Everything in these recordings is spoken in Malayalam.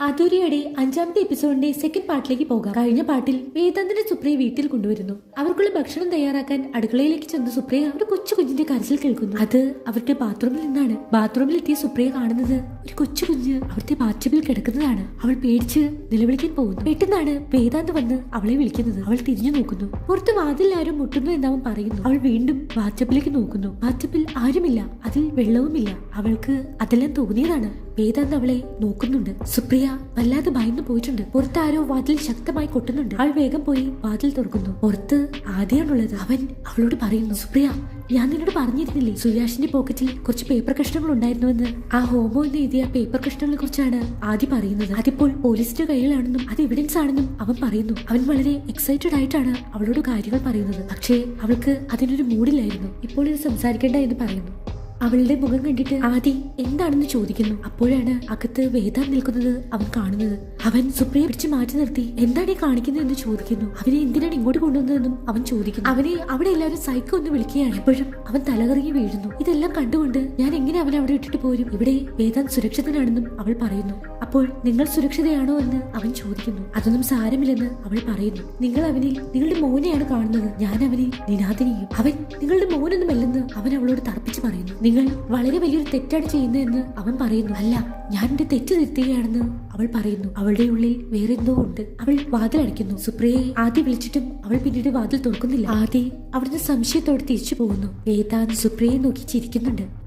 അതുരിയുടെ അഞ്ചാമത്തെ എപ്പിസോഡിന്റെ സെക്കൻഡ് പാർട്ടിലേക്ക് പോകാം. കഴിഞ്ഞ പാട്ടിൽ വേദാന്തിന്റെ സുപ്രിയ വീട്ടിൽ കൊണ്ടുവരുന്നു. അവർക്കുള്ള ഭക്ഷണം തയ്യാറാക്കാൻ അടുക്കളയിലേക്ക് ചെന്ന സുപ്രിയ ഒരു കൊച്ചു കുഞ്ഞിന്റെ കരച്ചിൽ കേൾക്കുന്നു. അത് അവരുടെ ബാത്റൂമിൽ നിന്നാണ്. ബാത്റൂമിൽ എത്തിയ സുപ്രിയ കാണുന്നത് ഒരു കൊച്ചു കുഞ്ഞ് അവരുടെ ബാത്റൂമിൽ കിടക്കുന്നതാണ്. അവൾ പേടിച്ച് നിലവിളിക്കാൻ പോകുന്നു. പെട്ടെന്നാണ് വേദാന്ത് വന്ന് അവളെ വിളിക്കുന്നത്. അവൾ തിരിഞ്ഞു നോക്കുന്നു. പുറത്ത് വാതിൽ ആരും മുട്ടുന്നു എന്നവൻ പറയുന്നു. അവൾ വീണ്ടും വാട്സപ്പിലേക്ക് നോക്കുന്നു. വാട്സപ്പിൽ ആരുമില്ല. അതിൽ വെള്ളവുമില്ല. അവൾക്ക് അതെല്ലാം തോന്നിയതാണ്. വേദാന്ത് അവളെ നോക്കുന്നുണ്ട്. സുപ്രിയ വല്ലാതെ ഭയന്നു പോയിട്ടുണ്ട്. പുറത്ത് ആരോ വാതിൽ ശക്തമായി കൊട്ടുന്നുണ്ട്. അവൾ വേഗം പോയി വാതിൽ തുറക്കുന്നു. പുറത്ത് ആദ്യമാണുള്ളത് അവൻ അവളോട് പറയുന്നു സുപ്രിയ ഞാൻ നിന്നോട് പറഞ്ഞിരുന്നില്ലേ സുയാഷിന്റെ പോക്കറ്റിൽ കുറച്ച് പേപ്പർ കഷ്ണങ്ങൾ ഉണ്ടായിരുന്നുവെന്ന്? ആ ഹോമോ എന്ന് എഴുതിയ പേപ്പർ കഷ്ണങ്ങളെ കുറിച്ചാണ് ആദ്യം പറയുന്നത് അതിപ്പോൾ പോലീസിന്റെ കയ്യിലാണെന്നും അത് എവിഡൻസ് ആണെന്നും അവൻ പറയുന്നു. അവൻ വളരെ എക്സൈറ്റഡ് ആയിട്ടാണ് അവളോട് കാര്യങ്ങൾ പറയുന്നത്. പക്ഷേ അവൾക്ക് അതിനൊരു മൂഡിലായിരുന്നു ഇപ്പോൾ ഇത് സംസാരിക്കേണ്ട എന്ന് പറയുന്നു. അവളുടെ മുഖം കണ്ടിട്ട് ആദി എന്താണെന്ന് ചോദിക്കുന്നു. അപ്പോഴാണ് അകത്ത് വേദാൻ നിൽക്കുന്നത് അവൻ കാണുന്നത്. അവൻ സുപ്രിയ പിടിച്ച് മാറ്റി നിർത്തി. എന്താണ് ഈ കാണിക്കുന്നത് എന്ന് ചോദിക്കുന്നു. അവനെ എന്തിനാണ് ഇങ്ങോട്ട് കൊണ്ടുവന്നതെന്നും അവൻ ചോദിക്കുന്നു. അവനെ അവിടെ എല്ലാവരും സൈക്കോ എന്ന് വിളിക്കുകയാണ്. ഇപ്പോഴും അവൻ തലകറങ്ങി വീഴുന്നു. ഇതെല്ലാം കണ്ടുകൊണ്ട് ഞാൻ എങ്ങനെ അവനെ അവിടെ ഇട്ടിട്ട് പോരും? ഇവിടെ വേദാൻ സുരക്ഷിതനാണെന്നും അവൾ പറയുന്നു. അപ്പോൾ നിങ്ങൾ സുരക്ഷിതയാണോ എന്ന് അവൻ ചോദിക്കുന്നു. അതൊന്നും സാരമില്ലെന്ന് അവൾ പറയുന്നു. നിങ്ങൾ അവനെ നിങ്ങളുടെ മോനെയാണ് കാണുന്നത്. ഞാൻ അവനെ നിനാദിനിയും. അവൻ നിങ്ങളുടെ മോനൊന്നുമല്ലെന്ന് അവൻ അവളോട് തർപ്പിച്ച് പറയുന്നു. നിങ്ങൾ വളരെ വലിയൊരു തെറ്റാണ് ചെയ്യുന്നതെന്ന് അവൻ പറയുന്നു. അല്ല ഞാൻ എന്റെ തെറ്റ് തിരുത്തുകയാണെന്ന് അവൾ പറയുന്നു. അവളുടെ ഉള്ളിൽ വേറെ എന്തോ ഉണ്ട്. അവൾ വാതിൽ അടയ്ക്കുന്നു സുപ്രിയയെ ആദ്യം വിളിച്ചിട്ടും അവൾ പിന്നീട് വാതിൽ തുറക്കുന്നില്ല. ആദ്യം അവിടുന്ന് സംശയത്തോടെ തിരിച്ചു പോകുന്നു. വേദാന്ത് സുപ്രിയയെ നോക്കി ചിരിക്കുന്നുണ്ട്.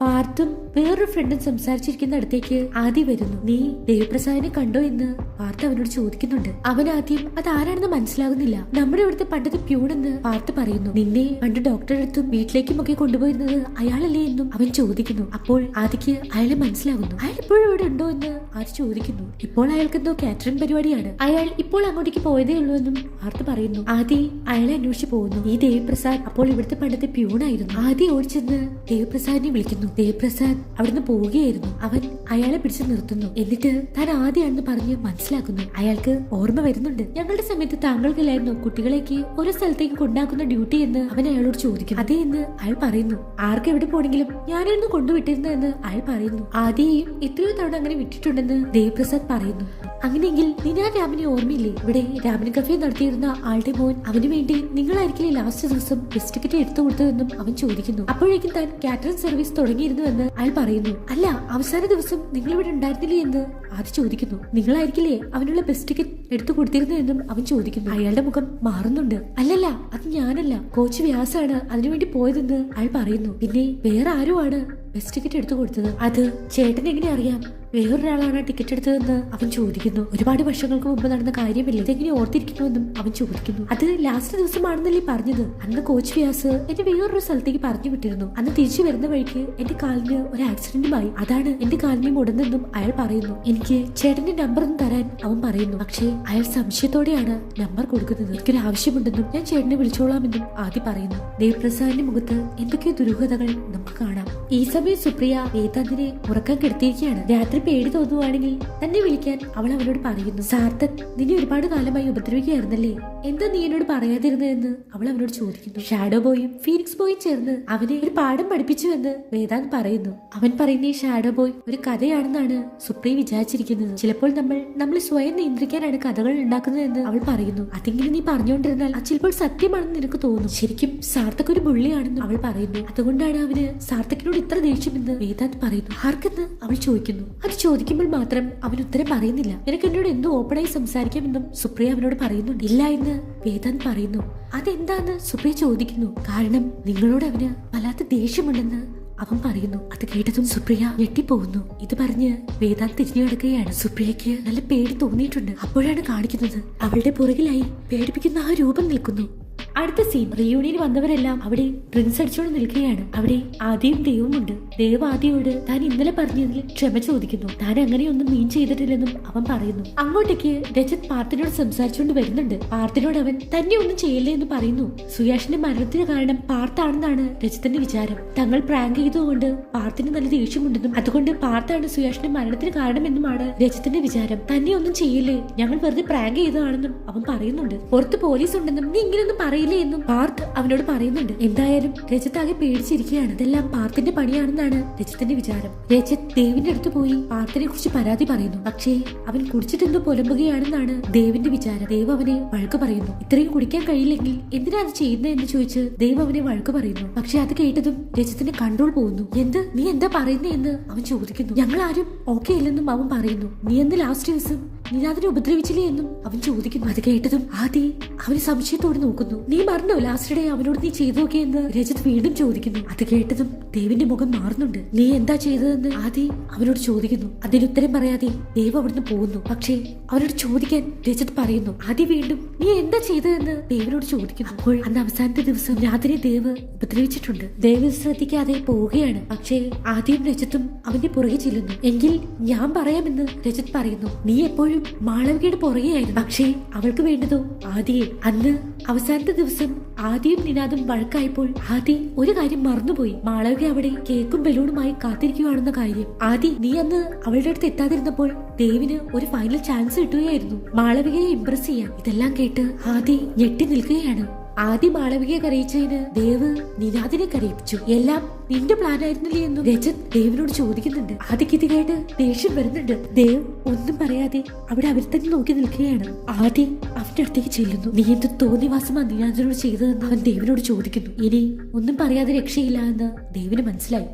പാർത്തും വേറൊരു ഫ്രണ്ടും സംസാരിച്ചിരിക്കുന്ന അടുത്തേക്ക് ആദി വരുന്നു. നീ ദേവപ്രസാദിനെ കണ്ടോ എന്ന്? പാർത്ത് അവനോട് ചോദിക്കുന്നുണ്ട്. അവൻ ആദ്യം അത് ആരാണെന്ന് മനസ്സിലാകുന്നില്ല. നമ്മുടെ ഇവിടുത്തെ പണ്ടത്തെ പ്യൂണെന്ന് പാർത്ത് പറയുന്നു. നിന്നെ പണ്ട് ഡോക്ടറെ അടുത്തും വീട്ടിലേക്കും ഒക്കെ കൊണ്ടുപോയിരുന്നത് അയാളല്ലേ എന്നും അവൻ ചോദിക്കുന്നു. അപ്പോൾ ആദിക്ക് അയാളെ മനസ്സിലാകുന്നു. അയാൾ ഇപ്പോഴും ഇവിടെ ഉണ്ടോ എന്ന്? ആദ്യ ചോദിക്കുന്നു. ഇപ്പോൾ അയാൾക്ക് എന്തോ കാറ്ററിംഗ് പരിപാടിയാണ്. അയാൾ ഇപ്പോൾ അങ്ങോട്ടേക്ക് പോയതേ ഉള്ളൂ എന്നും പാർത്ത് പറയുന്നു. ആദി അയാളെ അന്വേഷിച്ചു പോകുന്നു. ഈ ദേവപ്രസാദ് അപ്പോൾ ഇവിടുത്തെ പണ്ടത്തെ പ്യൂണായിരുന്നു ആദ്യം ഓടിച്ചെന്ന് ദേവപ്രസാദിനെ വിളിക്കുന്നു. ദേവപ്രസാദ് അവിടുന്ന് പോവുകയായിരുന്നു. അവൻ അയാളെ പിടിച്ചു നിർത്തുന്നു. എന്നിട്ട് താൻ ആദ്യമാണെന്ന് പറഞ്ഞ് മനസ്സിലാക്കുന്നു. അയാൾക്ക് ഓർമ്മ വരുന്നുണ്ട്. ഞങ്ങളുടെ സമയത്ത് താങ്കൾക്കില്ലായിരുന്നു കുട്ടികളേക്ക് ഒരു സ്ഥലത്തേക്ക് കൊണ്ടാക്കുന്ന ഡ്യൂട്ടി എന്ന് അവൻ അയാളോട് ചോദിക്കുന്നു. അതേ എന്ന് അയാൾ പറയുന്നു. ആർക്ക് എവിടെ പോണെങ്കിലും ഞാനായിരുന്നു കൊണ്ടുവിട്ടിരുന്നു എന്ന് അയാൾ പറയുന്നു. ആദ്യയും എത്രയോ തവണ അങ്ങനെ വിട്ടിട്ടുണ്ടെന്ന് ദേവപ്രസാദ് പറയുന്നു. അങ്ങനെയെങ്കിൽ നിനാ രാമനെ ഓർമ്മയില്ലേ? ഇവിടെ രാമൻ കഫേ നടത്തിയിരുന്ന ആളുടെ മോൻ അവന് വേണ്ടി നിങ്ങളായിരിക്കില്ലേ ലാസ്റ്റ് ദിവസം ബസ് ടിക്കറ്റ് എടുത്തു കൊടുത്തതെന്നും അവൻ ചോദിക്കുന്നു. അപ്പോഴേക്കും താൻ കാറ്ററിംഗ് സർവീസ് തുടങ്ങിയിരുന്നുവെന്ന് അയാൾ പറയുന്നു. അല്ല അവസാന ദിവസം നിങ്ങൾ ഇവിടെ ഉണ്ടായിരുന്നില്ലേ എന്ന് ആദ്യം ചോദിക്കുന്നു. നിങ്ങളായിരിക്കില്ലേ അവനുള്ള ബസ് ടിക്കറ്റ് എടുത്തു കൊടുത്തിരുന്നു എന്നും അവൻ ചോദിക്കുന്നു. അയാളുടെ മുഖം മാറുന്നുണ്ട്. അല്ലല്ല അത് ഞാനല്ല. കോച്ച് വ്യാസാണ് അതിനുവേണ്ടി പോയതെന്ന് അയാൾ പറയുന്നു. പിന്നെ വേറെ ആരുമാണ് ബസ് ടിക്കറ്റ് എടുത്തു കൊടുത്തത്? അത് ചേട്ടൻ എങ്ങനെ അറിയാം? വേറൊരാളാണ് ടിക്കറ്റ് എടുത്തതെന്ന് അവൻ ചോദിക്കുന്നു. ഒരുപാട് വർഷങ്ങൾക്ക് മുമ്പ് നടന്ന കാര്യമില്ല. ഇതെങ്ങനെ ഓർത്തിരിക്കുന്നുവെന്നും അവൻ ചോദിക്കുന്നു. അത് ലാസ്റ്റ് ദിവസമാണെന്നല്ലേ പറഞ്ഞത്? അന്ന് കോച്ച് വ്യാസ് എന്നെ വേറൊരു സ്ഥലത്തേക്ക് പറഞ്ഞു വിട്ടിരുന്നു. അന്ന് തിരിച്ചു വരുന്ന വഴിക്ക് എന്റെ കാലിന് ഒരു ആക്സിഡന്റുമായി അതാണ് എന്റെ കാലിനെ മുടന്നെന്നും അയാൾ പറയുന്നു. എനിക്ക് ചേട്ടന്റെ നമ്പർ ഒന്ന് തരാൻ അവൻ പറയുന്നു. പക്ഷേ അയാൾ സംശയത്തോടെയാണ് നമ്പർ കൊടുക്കുന്നത്. എനിക്കൊരു ആവശ്യമുണ്ടെന്നും ഞാൻ ചേട്ടനെ വിളിച്ചോളാമെന്നും ആദ്യം പറയുന്നു. ദേവപ്രസാദിന്റെ മുഖത്ത് എന്തൊക്കെയോ ദുരൂഹതകൾ നമുക്ക് കാണാം. ഈ സമയം സുപ്രിയ വേദാന്തിനെ ഉറക്കം കെടുത്തിയിരിക്കുകയാണ്. രാത്രി പേടി തോന്നുവാണെങ്കിൽ തന്നെ വിളിക്കാൻ അവൾ അവനോട് പറയുന്നു. സാർത്ഥക് നിന്നെ ഒരുപാട് കാലമായി ഉപദ്രവിക്കുകയായിരുന്നല്ലേ? എന്താ നീ എന്നോട് പറയാതിരുന്നതെന്ന് അവൾ അവനോട് ചോദിക്കുന്നു. ഷാഡോ ബോയും ഫീനിക്സ് ബോയും ചേർന്ന് അവനെ ഒരു പാഠം പഠിപ്പിച്ചു എന്ന് വേദാന്ത് പറയുന്നു. അവൻ പറയുന്ന ഈ ഷാഡോ ബോയ് ഒരു കഥയാണെന്നാണ് സുപ്രീം വിചാരിച്ചിരിക്കുന്നത്. ചിലപ്പോൾ നമ്മൾ നമ്മൾ സ്വയം നിയന്ത്രിക്കാനാണ് കഥകൾ ഉണ്ടാക്കുന്നതെന്ന് അവൾ പറയുന്നു. അതെങ്കിലും നീ പറഞ്ഞുകൊണ്ടിരുന്നാൽ അത് ചിലപ്പോൾ സത്യമാണെന്ന് നിനക്ക് തോന്നുന്നു ശരിക്കും സാർത്ഥക് ഒരു ബുള്ളിയാണെന്ന് അവൾ പറയുന്നു. അതുകൊണ്ടാണ് അവന് സാർത്ഥക്കിനോട് ഇത്ര ദേഷ്യമെന്ന് വേദാന്ത് പറയുന്നു. ആർക്കെന്ന് അവൾ ചോദിക്കുന്നു. അത് ചോദിക്കുമ്പോൾ മാത്രം അവൻ ഉത്തരം പറയുന്നില്ല. നിനക്ക് എന്നോട് എന്തോ ഓപ്പണായി സംസാരിക്കാമെന്നും സുപ്രിയ അവനോട് പറയുന്നുണ്ട്. ഇല്ല എന്ന് വേദാന്ത് പറയുന്നു. അതെന്താന്ന് സുപ്രിയ ചോദിക്കുന്നു. കാരണം നിങ്ങളോട് അവന് വല്ലാത്ത ദേഷ്യമുണ്ടെന്ന് അവൻ പറയുന്നു. അത് കേട്ടതും സുപ്രിയ ഞെട്ടിപ്പോകുന്നു. ഇത് പറഞ്ഞ് വേദാന്ത് തിരിഞ്ഞു കിടക്കുകയാണ്. സുപ്രിയയ്ക്ക് നല്ല പേടി തോന്നിയിട്ടുണ്ട്. അപ്പോഴാണ് കാണിക്കുന്നത്. അവളുടെ പുറകിലായി പേടിപ്പിക്കുന്ന ആ രൂപം നിൽക്കുന്നു. അടുത്ത സീൻ റിയൂണിയൻ വന്നവരെല്ലാം അവിടെ ഡ്രിങ്ക്സ് അടിച്ചുകൊണ്ട് നിൽക്കുകയാണ്. അവിടെ ആദ്യം ദൈവമുണ്ട്. ദേവ് ആദ്യയോട് താൻ ഇന്നലെ പറഞ്ഞതിൽ ക്ഷമ ചോദിക്കുന്നു. താൻ അങ്ങനെയൊന്നും മീൻ ചെയ്തിട്ടില്ലെന്നും അവൻ പറയുന്നു. അങ്ങോട്ടേക്ക് രജത് പാർത്തിനോട് സംസാരിച്ചുകൊണ്ട് വരുന്നുണ്ട്. പാർത്തിനോട് അവൻ തന്നെ ഒന്നും ചെയ്യില്ലേ എന്ന് പറയുന്നു. സുയാഷിന്റെ മരണത്തിന് കാരണം പാർത്താണെന്നാണ് രജത്തിന്റെ വിചാരം. തങ്ങൾ പ്രാങ്ക് ചെയ്തുകൊണ്ട് പാർത്തിന് നല്ല ദേഷ്യമുണ്ടെന്നും അതുകൊണ്ട് പാർത്താണ് സുയാഷിന്റെ മരണത്തിന് കാരണമെന്നുമാണ് രജത്തിന്റെ വിചാരം. തന്നെ ഒന്നും ചെയ്യില്ലേ? ഞങ്ങൾ വെറുതെ പ്രാങ്ക് ചെയ്തതാണെന്നും അവൻ പറയുന്നുണ്ട്. പുറത്ത് പോലീസ് ഉണ്ടെന്നും നീ ഇങ്ങനെയൊന്നും പറയില്ല? അറിയില്ലേ എന്നും പാർത്ത് അവനോട് പറയുന്നുണ്ട്. എന്തായാലും രജത് ആകെ പേടിച്ചിരിക്കുകയാണ്. ഇതെല്ലാം പാർത്തിന്റെ പണിയാണെന്നാണ് രജത്തിന്റെ വിചാരം. രജത് ദേവിന്റെ അടുത്ത് പോയി പാർത്തിനെ കുറിച്ച് പരാതി പറയുന്നു. പക്ഷേ അവൻ കുടിച്ചിട്ടെന്തോ പുലമ്പുകയാണെന്നാണ് ദേവിന്റെ വിചാരം. ദേവ് അവനെ വഴക്ക് പറയുന്നു. ഇത്രയും കുടിക്കാൻ കഴിയില്ലെങ്കിൽ എന്തിനാ അത് ചെയ്യുന്നത് എന്ന് ചോദിച്ച് ദേവ് അവനെ വഴക്ക് പറയുന്നു. പക്ഷെ അത് കേട്ടതും രജത്തിന്റെ കൺട്രോൾ പോകുന്നു. എന്ത്? നീ എന്താ പറയുന്നത് എന്ന് അവൻ ചോദിക്കുന്നു. ഞങ്ങൾ ആരും ഓക്കെ ഇല്ലെന്നും അവൻ പറയുന്നു. നീ എന്ന് ലാസ്റ്റ് ദിവസം നീ അതിനെ ഉപദ്രവിച്ചില്ലേ എന്നും അവൻ ചോദിക്കുന്നു. അത് കേട്ടതും ആദ്യം അവന് സംശയത്തോടെ നോക്കുന്നു. നീ മറന്നോ? ലാസ്റ്റ് ഡേ അവനോട് നീ ചെയ്തു എന്ന് രജത് വീണ്ടും ചോദിക്കുന്നു. അത് കേട്ടതും ദേവിന്റെ മുഖം മാറുന്നുണ്ട്. നീ എന്താ ചെയ്തതെന്ന് ആദി അവനോട് ചോദിക്കുന്നു. അതിന് ഉത്തരം പറയാതെ ദേവ് അവിടുന്ന് പോകുന്നു. പക്ഷേ അവനോട് ചോദിക്കാൻ രജത് പറയുന്നു. ആദി വീണ്ടും നീ എന്താ ചെയ്തതെന്ന് ദേവിനോട് ചോദിക്കുന്നു. അപ്പോൾ അന്ന് അവസാനത്തെ ദിവസം രാത്രി ദേവ് ഉപദ്രവിച്ചിട്ടുണ്ട്. ദേവ് ശ്രദ്ധിക്കാതെ പോവുകയാണ്. പക്ഷേ ആദ്യം രജത്തും അവന്റെ പുറകെ ചെല്ലുന്നു. എങ്കിൽ ഞാൻ പറയാമെന്ന് രജത് പറയുന്നു. നീ എപ്പോഴും മാളവികയുടെ പുറകെയായിരുന്നു. പക്ഷേ അവൾക്ക് വേണ്ടതോ? ആദിയെ അന്ന് അവസാനത്തെ ദിവസം ആദിയും നിനാദും വഴക്കായപ്പോൾ ആദി ഒരു കാര്യം മറന്നുപോയി. മാളവിക അവിടെ കേക്കും ബലൂണുമായി കാത്തിരിക്കുകയാണെന്ന കാര്യം. ആദി നീ അന്ന് അവളുടെ അടുത്ത് എത്താതിരുന്നപ്പോൾ ദേവിന് ഒരു ഫൈനൽ ചാൻസ് കിട്ടുകയായിരുന്നു. മാളവികയെ ഇംപ്രസ് ചെയ്യാം ഇതെല്ലാം കേട്ട് ആദി ഞെട്ടി നിൽക്കുകയാണ്. ആദ്യം മാളവികയെ കരയിച്ചതിന് ദേവ് നിനാദിനെ കരയിപ്പിച്ചു. എല്ലാം നിന്റെ പ്ലാൻ ആയിരുന്നില്ലേ എന്നും രജത് ദേവിനോട് ചോദിക്കുന്നുണ്ട്. ആദ്യക്ക് ഇത് കേട്ട് ദേഷ്യം വരുന്നുണ്ട്. ദേവ് ഒന്നും പറയാതെ അവിടെ അവർ തന്നെ നോക്കി നിൽക്കുകയാണ്. ആദ്യം അവന്റെ അടുത്തേക്ക് ചെല്ലുന്നു. നീ എന്ത് തോന്നിവാസമാ നിനാദിനോട് ചെയ്തതെന്ന് അവൻ ദേവിനോട് ചോദിക്കുന്നു. ഇനി ഒന്നും പറയാതെ രക്ഷയില്ല എന്ന് ദേവിന് മനസ്സിലായി.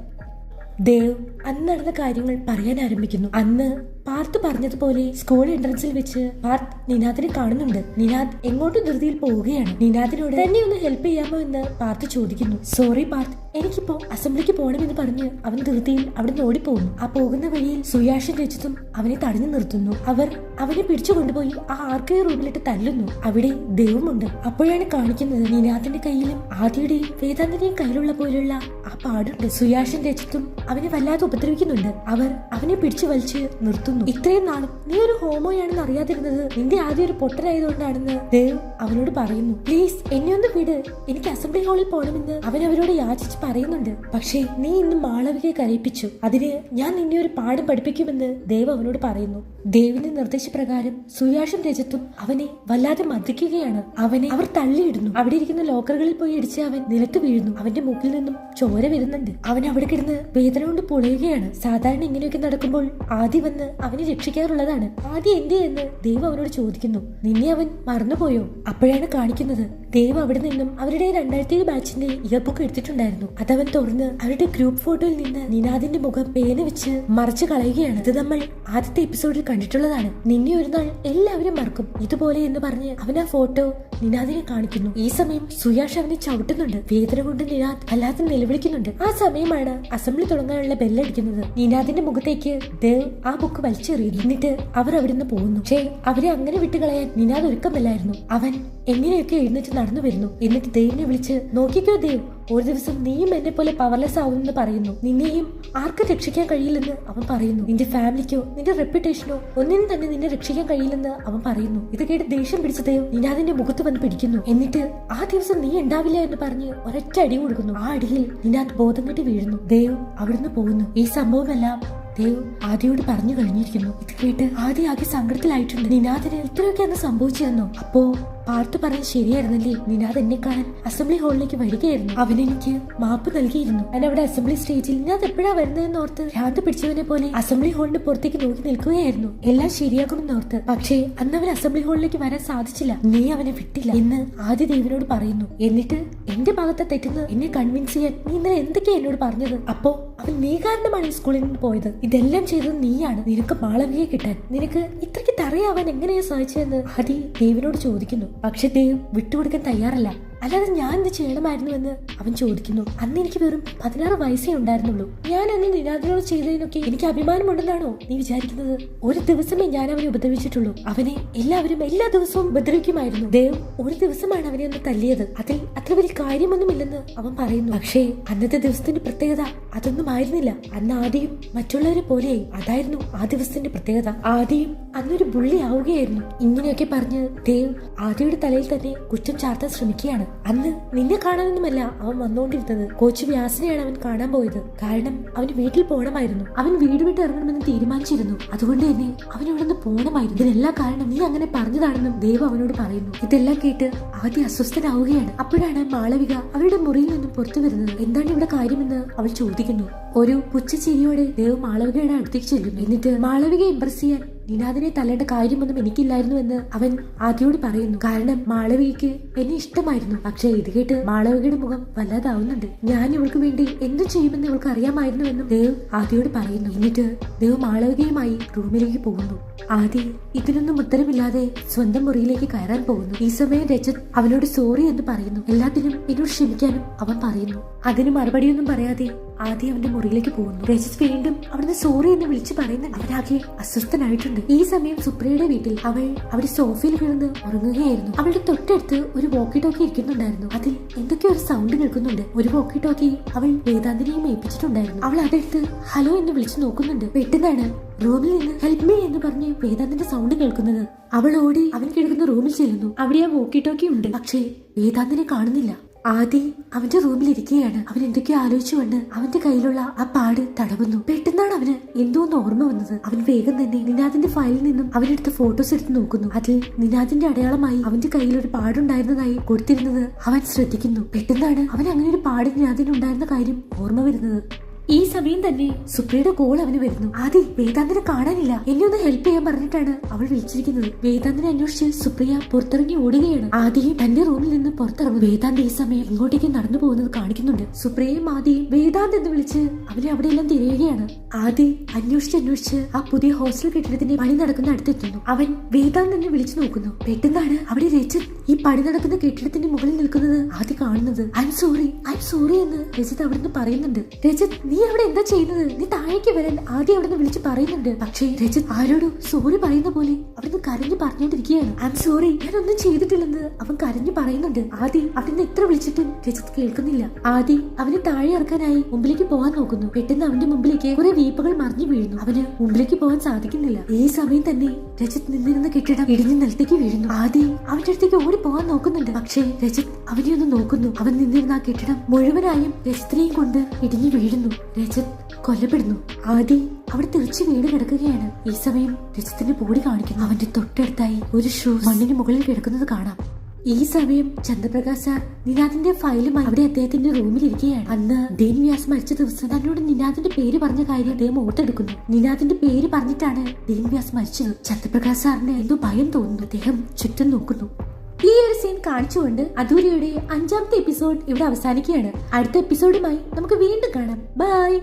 ദേവ് അന്ന് നടന്ന കാര്യങ്ങൾ പറയാൻ ആരംഭിക്കുന്നു. അന്ന് പാർത്ത് പറഞ്ഞതുപോലെ സ്കൂൾ എൻട്രൻസിൽ വെച്ച് പാർത്ത് നിനാദിനെ കാണുന്നുണ്ട്. നിനാദ് എങ്ങോട്ടും ധൃതിയിൽ പോവുകയാണ്. നിനാദിനോട് തന്നെ ഒന്ന് ഹെൽപ്പ് ചെയ്യാമോ എന്ന് പാർത്ത് ചോദിക്കുന്നു. സോറി പാർത്ത് എനിക്കിപ്പോ അസംബ്ലിക്ക് പോകണമെന്ന് പറഞ്ഞ് അവൻ ധൃതിയിൽ അവിടെ നിന്ന് ഓടിപ്പോകുന്നു. ആ പോകുന്ന വഴിയിൽ സുയാഷും രജിത്തും അവനെ തടഞ്ഞു നിർത്തുന്നു. അവർ അവനെ പിടിച്ചു കൊണ്ടുപോയി ആ ആർക്കൈ റൂമിലിട്ട് തല്ലുന്നു. അവിടെ ദൈവമുണ്ട്. അപ്പോഴാണ് കാണിക്കുന്നത് നിനാദിന്റെ കയ്യിലും ആദിയുടെയും വേദാന്തിന്റെയും കയ്യിലുള്ള പോലുള്ള ആ പാടുണ്ട്. സുയാഷും രജിത്തും അവനെ വല്ലാതെ ഉപദ്രവിക്കുന്നുണ്ട്. അവർ അവനെ പിടിച്ചു വലിച്ച് നിർത്തുന്നു. ഇത്രയും നാളും നീ ഒരു ഹോമോയാണെന്ന് അറിയാതിരുന്നത് നിന്റെ ആദ്യം ഒരു പൊട്ടനായതുകൊണ്ടാണെന്ന് ദേവ് അവനോട് പറയുന്നു. പ്ലീസ് എന്നെ ഒന്ന് വിട്. എനിക്ക് അസംബ്ലി ഹാളിൽ പോകണമെന്ന് അവൻ അവരോട് യാചിച്ച് പറയുന്നുണ്ട്. പക്ഷേ നീ ഇന്ന് മാളവികയെ കരയിപ്പിച്ചു. അതിന് ഞാൻ നിന്നെ ഒരു പാഠം പഠിപ്പിക്കുമെന്ന് ദേവ് അവനോട് പറയുന്നു. ദേവിന്റെ നിർദ്ദേശപ്രകാരം സുയാഷും രജത്തും അവനെ വല്ലാതെ മർദ്ദിക്കുകയാണ് അവനെ അവർ തള്ളിയിടുന്നു. അവിടെ ഇരിക്കുന്ന ലോക്കറുകളിൽ പോയി ഇടിച്ച് അവൻ നിലത്ത് വീഴുന്നു. അവന്റെ മുഖിൽ നിന്നും ചോര വരുന്നുണ്ട്. അവൻ അവിടെ കിടന്ന് വേദന കൊണ്ട് പൊളയുകയാണ്. സാധാരണ ഇങ്ങനെയൊക്കെ നടക്കുമ്പോൾ ആദ്യം വന്ന് അവനെ രക്ഷിക്കാറുള്ളതാണ്. ആദ്യം എന്തേ എന്ന് ദൈവം അവനോട് ചോദിക്കുന്നു. നിന്നെ അവൻ മറന്നുപോയോ? അപ്പോഴാണ് കാണിക്കുന്നത്. ദൈവം അവിടെ നിന്നും അവരുടെ രണ്ടായിരത്തി ഏഴ് ബാച്ചിന്റെ ഇയർബുക്ക് എടുത്തിട്ടുണ്ടായിരുന്നു. അതവൻ തുറന്ന് അവരുടെ ഗ്രൂപ്പ് ഫോട്ടോയിൽ നിന്ന് നിനാദിന്റെ മുഖം പേന വെച്ച് മറച്ചു കളയുകയാണ്. ഇത് നമ്മൾ ആദ്യത്തെ എപ്പിസോഡിൽ കണ്ടിട്ടുള്ളതാണ്. നിന്നെ ഒരു നാൾ എല്ലാവരും മറക്കും. ഇതുപോലെ എന്ന് പറഞ്ഞ് അവൻ ആ ഫോട്ടോ നിനാദിനെ കാണിക്കുന്നു. ഈ സമയം സുയാഷ് അവനെ ചവിട്ടുന്നുണ്ട്. വേദന കൊണ്ട് നിനാദ് അല്ലാതെ നിലവിളിക്കുന്നുണ്ട്. ആ സമയമാണ് അസംബ്ലി തുടങ്ങാനുള്ള ബെല്ലടിക്കുന്നത് നിനാദിന്റെ മുഖത്തേക്ക് ദേവ് ആ ബുക്ക് വലിച്ചെറിയുന്നു എന്നിട്ട് അവർ അവിടുന്ന് പോകുന്നു. പക്ഷേ അവരെ അങ്ങനെ വിട്ടുകളയാൻ നിനാദ് ഒരുക്കമല്ലായിരുന്നു. അവൻ എങ്ങനെയൊക്കെ എഴുന്നേറ്റ് നടന്നു വരുന്നു? എന്നിട്ട് ദേവിനെ വിളിച്ച് നോക്കിക്കോ ദേവ് ഒരു ദിവസം നീയും എന്നെ പോലെ പവർലെസ് ആവുമെന്ന് പറയുന്നു. നിന്നെയും ആർക്കും രക്ഷിക്കാൻ കഴിയില്ലെന്ന് അവൻ പറയുന്നു. നിന്റെ ഫാമിലിക്കോ നിന്റെ റെപ്യൂട്ടേഷനോ ഒന്നിനും തന്നെ നിന്നെ രക്ഷിക്കാൻ കഴിയില്ലെന്ന് അവൻ പറയുന്നു. ഇത് കേട്ട് ദേഷ്യം പിടിച്ച നിനാദിന്റെ മുഖത്ത് വന്ന് പിടിക്കുന്നു. എന്നിട്ട് ആ ദിവസം നീ ഉണ്ടാവില്ല എന്ന് പറഞ്ഞ് ഒരൊറ്റ അടി കൊടുക്കുന്നു. ആ അടിയിൽ നിനാദ് ബോധം കെട്ടി വീഴുന്നു. ദേവ് അവിടുന്ന് പോകുന്നു. ഈ സംഭവമെല്ലാം ദേവ് ആദ്യയോട് പറഞ്ഞു കഴിഞ്ഞിരിക്കുന്നു. ഇത് കേട്ട് ആദ്യ ആകെ സങ്കടത്തിലായിട്ടുണ്ട്. നിനാദിന് ഇത്രയൊക്കെ അന്ന് സംഭവിച്ചതെന്നോ? അപ്പോ പാർത്ത് പറഞ്ഞ് ശരിയായിരുന്നല്ലേ? നിനാദ് എന്നെ കാണാൻ അസംബ്ലി ഹാളിലേക്ക് വരികയായിരുന്നു. അവൻ എനിക്ക് മാപ്പ് നൽകിയിരുന്നു. ഞാൻ അവിടെ അസംബ്ലി സ്റ്റേജിൽ ഞാൻ എപ്പോഴാ വരുന്നതെന്ന് ഓർത്ത് ഭ്രാന്ത് പിടിച്ചവനെ പോലെ അസംബ്ലി ഹാളിന്റെ പുറത്തേക്ക് നോക്കി നിൽക്കുകയായിരുന്നു. എല്ലാം ശരിയാക്കുമെന്ന് ഓർത്ത്. പക്ഷേ അന്ന് അവൻ അസംബ്ലി ഹാളിലേക്ക് വരാൻ സാധിച്ചില്ല. നീ അവനെ വിട്ടില്ല എന്ന് ആദ്യ ദേവിനോട് പറയുന്നു. എന്നിട്ട് എന്റെ ഭാഗത്തെ തെറ്റെന്ന് എന്നെ കൺവിൻസ് ചെയ്യാൻ നീ ഇന്നലെ എന്തൊക്കെയാ എന്നോട് പറഞ്ഞത്? അപ്പോ അവൻ നീ കാരണമാണ് ഈ സ്കൂളിൽ നിന്ന് പോയത്. ഇതെല്ലാം ചെയ്തത് നീയാണ്. നിനക്ക് മാളവിയെ കിട്ടാൻ. നിനക്ക് ഇത്രയ്ക്ക് തറയാവാൻ എങ്ങനെയാ സാധിച്ചതെന്ന് ആദി ദേവിനോട് ചോദിക്കുന്നു. പക്ഷെ ദേവ് വിട്ടുകൊടുക്കാൻ തയ്യാറല്ല. അല്ലാതെ ഞാൻ എന്ത് ചെയ്യണമായിരുന്നു എന്ന് അവൻ ചോദിക്കുന്നു. അന്ന് എനിക്ക് വെറും പതിനാറ് വയസ്സേ ഉണ്ടായിരുന്നുള്ളൂ. ഞാൻ അന്ന് നിനാദിനോട് ചെയ്തതിനൊക്കെ എനിക്ക് അഭിമാനമുണ്ടെന്നാണോ നീ വിചാരിക്കുന്നത്? ഒരു ദിവസമേ ഞാൻ അവനെ ഉപദ്രവിച്ചിട്ടുള്ളൂ. അവനെ എല്ലാവരും എല്ലാ ദിവസവും ഉപദ്രവിക്കുമായിരുന്നു. ദേവ് ഒരു ദിവസമാണ് അവനെ ഒന്ന് തല്ലിയത്. അതിൽ അത്ര വലിയ കാര്യമൊന്നുമില്ലെന്ന് അവൻ പറയുന്നു. പക്ഷേ അന്നത്തെ ദിവസത്തിന്റെ പ്രത്യേകത അതൊന്നും ആയിരുന്നില്ല. അന്ന് ആദ്യം മറ്റുള്ളവരെ പോലെയായി. അതായിരുന്നു ആ ദിവസത്തിന്റെ പ്രത്യേകത. ആദ്യം അന്നൊരു ബുള്ളി ആവുകയായിരുന്നു. ഇങ്ങനെയൊക്കെ പറഞ്ഞ് ദേവ് ആദ്യയുടെ തലയിൽ തന്നെ കുറ്റം ചാർത്താൻ ശ്രമിക്കുകയാണ്. അന്ന് നിന്നെ കാണാനൊന്നുമല്ല അവൻ വന്നുകൊണ്ടിരുന്നത് കോച്ച് വ്യാസനെയാണ് അവൻ കാണാൻ പോയത്. കാരണം അവന് വീട്ടിൽ പോകണമായിരുന്നു അവൻ വീട് വിട്ട് ഇറങ്ങണമെന്ന് തീരുമാനിച്ചിരുന്നു. അതുകൊണ്ട് തന്നെ അവൻ ഇവിടെ നിന്ന് പോകണമായിരുന്നു ഇതിനെല്ലാം കാരണം നീ അങ്ങനെ പറഞ്ഞതാണെന്നും ദേവ് അവനോട് പറയുന്നു. ഇതെല്ലാം കേട്ട് ആദ്യ അസ്വസ്ഥനാവുകയാണ്. അപ്പോഴാണ് മാളവിക അവരുടെ മുറിയിൽ നിന്നും പുറത്തു വരുന്നത്. എന്താണ് ഇവിടെ കാര്യമെന്ന് അവൾ ചോദിക്കുന്നു. ഒരു പുച്ഛച്ചിരിയോടെ ദേവ് മാളവികയുടെ അടുത്തേക്ക് ചെല്ലും. എന്നിട്ട് മാളവിക ഇംപ്രസ് ചെയ്യാൻ നിനാദിനെ തല്ലേണ്ട കാര്യമൊന്നും എനിക്കില്ലായിരുന്നു എന്ന് അവൻ ആദ്യയോട് പറയുന്നു. കാരണം മാളവികയ്ക്ക് എന്നെ ഇഷ്ടമായിരുന്നു. പക്ഷേ ഇത് കേട്ട് മാളവികയുടെ മുഖം വല്ലാതാവുന്നുണ്ട്. ഞാൻ ഇവൾക്ക് വേണ്ടി എന്തും ചെയ്യുമെന്ന് ഇവൾക്ക് അറിയാമായിരുന്നുവെന്നും ദേവ് ആദ്യയോട് പറയുന്നു. എന്നിട്ട് ദേവ് മാളവികയുമായി റൂമിലേക്ക് പോകുന്നു. ആദ്യ ഇതിനൊന്നും ഉത്തരമില്ലാതെ സ്വന്തം മുറിയിലേക്ക് കയറാൻ പോകുന്നു. ഈ സമയം രജത് അവനോട് സോറി എന്ന് പറയുന്നു. എല്ലാത്തിനും എന്നോട് ക്ഷമിക്കാനും അവൻ പറയുന്നു. അതിന് മറുപടിയൊന്നും പറയാതെ ആദ്യം അവന്റെ മുറിയിലേക്ക് പോകുന്നു. രജിത് വീണ്ടും അവിടുന്ന് സോറി എന്ന് വിളിച്ചു പറയുന്നുണ്ട്. അവരാകെ അസ്വസ്ഥനായിട്ടുണ്ട്. ഈ സമയം സുപ്രിയയുടെ വീട്ടിൽ അവൾ അവിടെ സോഫയിൽ കിടന്ന് ഉറങ്ങുകയായിരുന്നു. അവളുടെ തൊട്ടടുത്ത് ഒരു വോക്കി ടോക്കി ഇരിക്കുന്നുണ്ടായിരുന്നു. അതിൽ എന്തൊക്കെയോ ഒരു സൗണ്ട് കേൾക്കുന്നുണ്ട്. ഒരു വോക്കി ടോക്കി അവൾ വേദാന്തിനെയും ഏൽപ്പിച്ചിട്ടുണ്ടായിരുന്നു അവൾ അതെടുത്ത് ഹലോ എന്ന് വിളിച്ചു നോക്കുന്നുണ്ട്. പെട്ടെന്നാണ് റൂമിൽ നിന്ന് ഹെൽപ്പ് മീ എന്ന് പറഞ്ഞ് വേദാന്തിന്റെ സൗണ്ട് കേൾക്കുന്നത്. അവൾ ഓടി അവൻ കിടക്കുന്ന റൂമിൽ ചെല്ലുന്നു. അവിടെ ആ വോക്കി ടോക്കി ഉണ്ട്. പക്ഷേ വേദാന്തിനെ കാണുന്നില്ല. ആദി അവന്റെ റൂമിൽ ഇരിക്കുകയാണ് അവൻ എന്തൊക്കെയോ ആലോചിച്ചുകൊണ്ട് അവന്റെ കയ്യിലുള്ള ആ പാട് തടവുന്നു. പെട്ടെന്നാണ് അവന് എന്തോ ഒന്ന് ഓർമ്മ വന്നത്. അവൻ വേഗം തന്നെ നിനാദിന്റെ ഫയലിൽ നിന്നും അവനെടുത്ത ഫോട്ടോസ് എടുത്ത് നോക്കുന്നു. അതിൽ നിനാദിന്റെ അടയാളമായി അവന്റെ കയ്യിൽ ഒരു പാടുണ്ടായിരുന്നതായി കൊടുത്തിരുന്നത് അവൻ ശ്രദ്ധിക്കുന്നു. പെട്ടെന്നാണ് അവൻ അങ്ങനെ ഒരു പാട് നിനാദിന് ഉണ്ടായിരുന്ന കാര്യം ഓർമ്മ വരുന്നത്. ഈ സമയം തന്നെ സുപ്രിയുടെ കോൾ അവന് വരുന്നു. ആദ്യം വേദാന്തിനെ കാണാനില്ല. എന്നെ ഒന്ന് ഹെൽപ്പ് ചെയ്യാൻ പറഞ്ഞിട്ടാണ് അവൾ വിളിച്ചിരിക്കുന്നത്. വേദാന്തിനെ അന്വേഷിച്ച് സുപ്രിയ പുറത്തിറങ്ങി ഓടുകയാണ്. ആദ്യം തന്റെ റൂമിൽ നിന്ന് പുറത്തിറങ്ങും. വേദാന്ത് ഈ സമയം ഇങ്ങോട്ടേക്ക് നടന്നു പോകുന്നത് കാണിക്കുന്നുണ്ട്. സുപ്രിയയും ആദ്യം വേദാന്ത് എന്ന് വിളിച്ച് അവനെ അവിടെയെല്ലാം തിരയുകയാണ്. ആദ്യം അന്വേഷിച്ച് അന്വേഷിച്ച് ആ പുതിയ ഹോസ്റ്റൽ കെട്ടിടത്തിന്റെ പണി നടക്കുന്ന അടുത്തെത്തുന്നു. അവൻ വേദാന്ത് എന്നെ വിളിച്ചു നോക്കുന്നു. പെട്ടെന്നാണ് അവിടെ രജിത് ഈ പണി നടക്കുന്ന കെട്ടിടത്തിന്റെ മുകളിൽ നിൽക്കുന്നത് ആദ്യം കാണുന്നത്. ഐ സോറി ഐ സോറി എന്ന് രജിത് അവിടുന്ന് പറയുന്നുണ്ട്. രജിത് നീ അവിടെ എന്താ ചെയ്യുന്നത്? നീ താഴേക്ക് വരാൻ ആദ്യം അവിടുന്ന് വിളിച്ച് പറയുന്നുണ്ട്. പക്ഷേ രജിത് ആരോടും സോറി പറയുന്ന പോലെ അവിടുന്ന് കരഞ്ഞു പറഞ്ഞുകൊണ്ടിരിക്കുകയാണ് ഐ സോറി ഒന്നും ചെയ്തിട്ടില്ലെന്ന് അവൻ കരഞ്ഞു പറയുന്നുണ്ട്. ആദ്യം അവിടുന്ന് എത്ര വിളിച്ചിട്ടും രജിത് കേൾക്കുന്നില്ല. ആദ്യം അവനെ താഴെ ഇറക്കാനായി മുമ്പിലേക്ക് പോകാൻ നോക്കുന്നു. പെട്ടെന്ന് അവന്റെ മുമ്പിലേക്ക് കുറെ വീപ്പുകൾ മറിഞ്ഞു വീഴുന്നു. അവന് മുമ്പിലേക്ക് പോകാൻ സാധിക്കുന്നില്ല. ഈ സമയം തന്നെ രജിത് നിന്നിരുന്ന കെട്ടിടം ഇടിഞ്ഞു നിലത്തേക്ക് വീഴുന്നു. ആദ്യം അവന്റെ അടുത്തേക്ക് ഓടി പോകാൻ നോക്കുന്നുണ്ട്. പക്ഷേ രജിത് അവനെ ഒന്ന് നോക്കുന്നു. അവൻ നിന്നിരുന്ന ആ കെട്ടിടം മുഴുവനായും രജിത്തിനെയും കൊണ്ട് ഇടിഞ്ഞു വീഴുന്നു. രജിത് കൊല്ലപ്പെടുന്നു. ആദി അവിടെ തെറിച്ച് വീട് കിടക്കുകയാണ്. ഈ സമയം രജിത്തിന്റെ ബോഡി കാണിക്കുന്നു. അവന്റെ തൊട്ടടുത്തായി ഒരു ഷൂ മണ്ണിന് മുകളിൽ കിടക്കുന്നത് കാണാം. ഈ സമയം ചന്ദ്രപ്രകാശ് സാർ നിനാദിന്റെ ഫയലുമായി അവിടെ അദ്ദേഹത്തിന്റെ റൂമിൽ ഇരിക്കുകയാണ്. അന്ന് ഡീൻ വ്യാസ് മരിച്ച ദിവസം തന്നോട് നിനാദിന്റെ പേര് പറഞ്ഞ കാര്യം അദ്ദേഹം ഓർത്തെടുക്കുന്നു. നിനാദിന്റെ പേര് പറഞ്ഞിട്ടാണ് ഡീൻ വ്യാസ് മരിച്ചത്. ചന്ദ്രപ്രകാശ് സാറിന് എന്തോ ഭയം തോന്നുന്നു. അദ്ദേഹം ചുറ്റും നോക്കുന്നു. ഈ ഒരു സീൻ കാണിച്ചുകൊണ്ട് അധൂരിയുടെ അഞ്ചാമത്തെ എപ്പിസോഡ് ഇവിടെ അവസാനിക്കുകയാണ്. അടുത്ത എപ്പിസോഡുമായി നമുക്ക് വീണ്ടും കാണാം. ബൈ